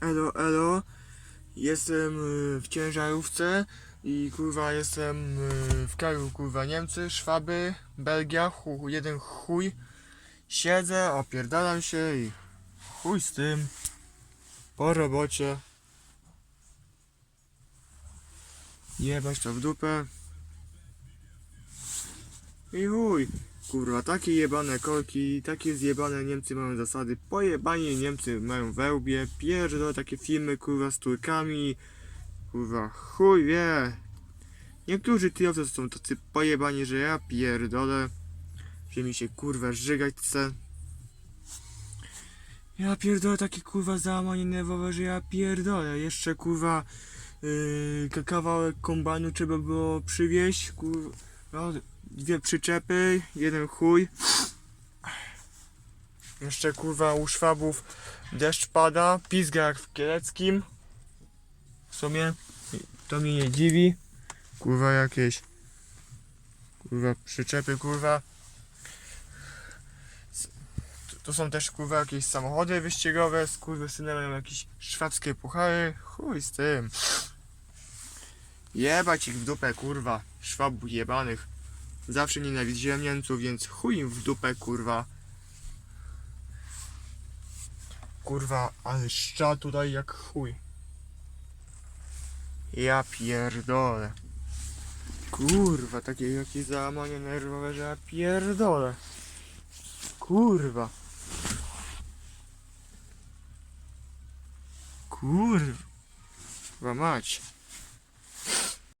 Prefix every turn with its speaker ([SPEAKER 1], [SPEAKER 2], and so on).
[SPEAKER 1] Elo, elo. Jestem y, w ciężarówce i kurwa jestem y, w kraju kurwa Niemcy, Szwaby, Belgia, chu, jeden chuj. Siedzę, opierdalam się i chuj z tym. Po robocie. Jebać to w dupę. I chuj. Kurwa, takie jebane korki, takie zjebane Niemcy mają zasady, pojebani Niemcy mają wełbie, pierdolę takie filmy kurwa z Turkami, kurwa chuj wie. Niektórzy tyjowcy są tacy pojebani, że ja pierdolę, że mi się kurwa żygać chce. Ja pierdolę takie kurwa załamanie nerwowe, że ja pierdolę, jeszcze kurwa yy, ka- kawałek kombajnu trzeba było przywieźć, kurwa, no, dwie przyczepy, jeden chuj. Jeszcze kurwa u Szwabów deszcz pada, pizga jak w Kieleckim. W sumie to mnie nie dziwi. Kurwa jakieś kurwa przyczepy kurwa. Tu są też kurwa jakieś samochody wyścigowe, z kurwy synem mają jakieś szwabskie puchary. Chuj z tym. Jebać ich w dupę kurwa, szwabów jebanych. Zawsze nienawidziłem Niemców, więc chuj im w dupę, kurwa. Kurwa, ale szcza tutaj jak chuj. Ja pierdolę. Kurwa, takie jakieś załamanie nerwowe, że ja pierdolę. Kurwa. Kurwa mać.